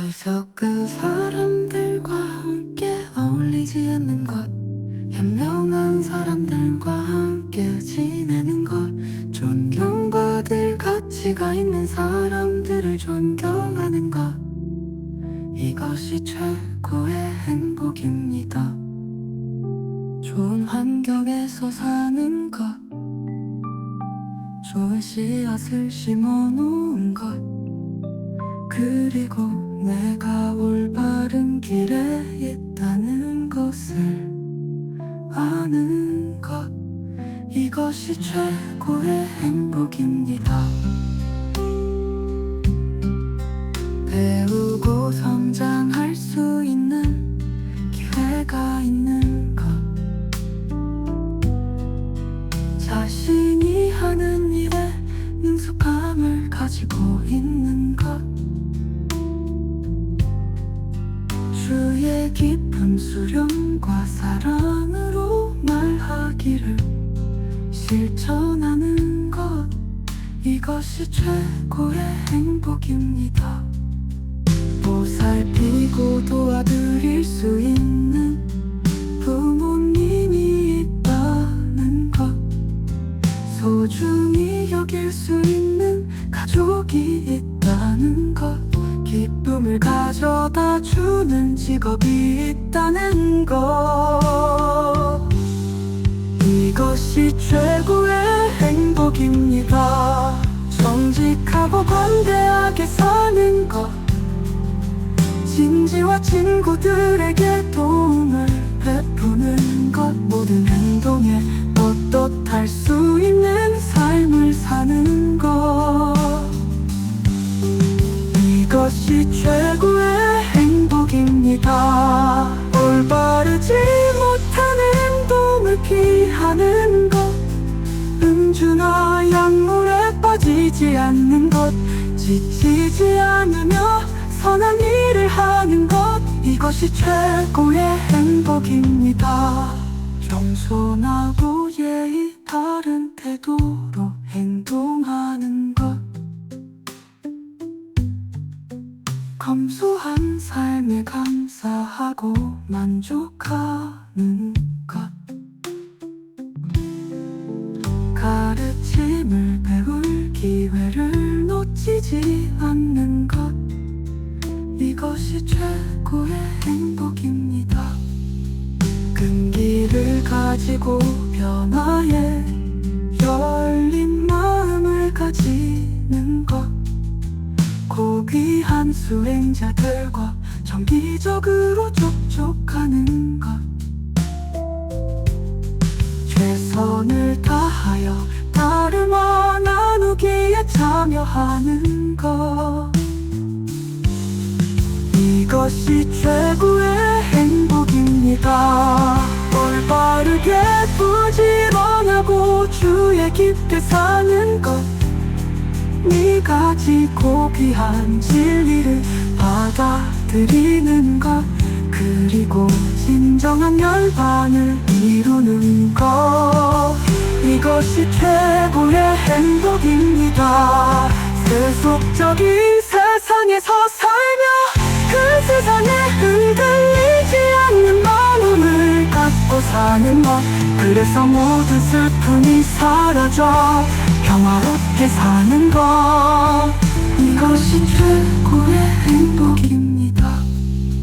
어서 그 사람들과 함께 어울리지 않는 것? 현명한 사람들과 함께 지내는 것? 존경받을 가치가 있는 사람들을 존경하는 것? 이것이 최고의 행복입니다. 좋은 환경에서 사는 것? 좋은 씨앗을 심어 놓은 것? 그리고 이것이 최고의 행복입니다. 배우고 성장할 수 있는 기회가 있는 것. 자신이 하는 일에 능숙함을 가지고 있는 것. 주의 깊은 수련과 사랑으로 말하기를 실천하는 것 이것이 최고의 행복입니다. 보살피고 도와드릴 수 있는 부모님이 있다는 것 소중히 여길 수 있는 가족이 있다는 것 기쁨을 가져다 주는 직업이 있다는 것 이것이 최고의 행복입니다. 정직하고 관대하게 사는 것. 진지와 친구들에게 도움을 베푸는 것. 모든 행동에 떳떳할 수 있는 삶을 사는 것. 이것이 최 빠지지 않는 것 지치지 않으며 선한 일을 하는 것 이것이 최고의 행복입니다. 겸손하고 예의 바른 태도로 행동하는 것. 검소한 삶에 감사하고 만족하는 놓치지 않는 것. 이것이 최고의 행복입니다. 끈기를 가지고 변화에 열린 마음을 가지는 것. 고귀한 수행자들과 정기적으로 접촉하는 것. 최선을 다하여 다름아 나누기에 참여하는 것. 이것이 최고의 행복입니다. 올바르게 부지런하고 주의 깊게 사는 것. 네가 지고 귀한 진리를 받아들이는 것. 그리고 진정한 열반을 이루는 것. 이것이 최고의 행복입니다 세속적인 세상에서 살며 그 세상에 흔들리지 않는 마음을 갖고 사는 것 그래서 모든 슬픔이 사라져 평화롭게 사는 것 이것이 최고의 행복이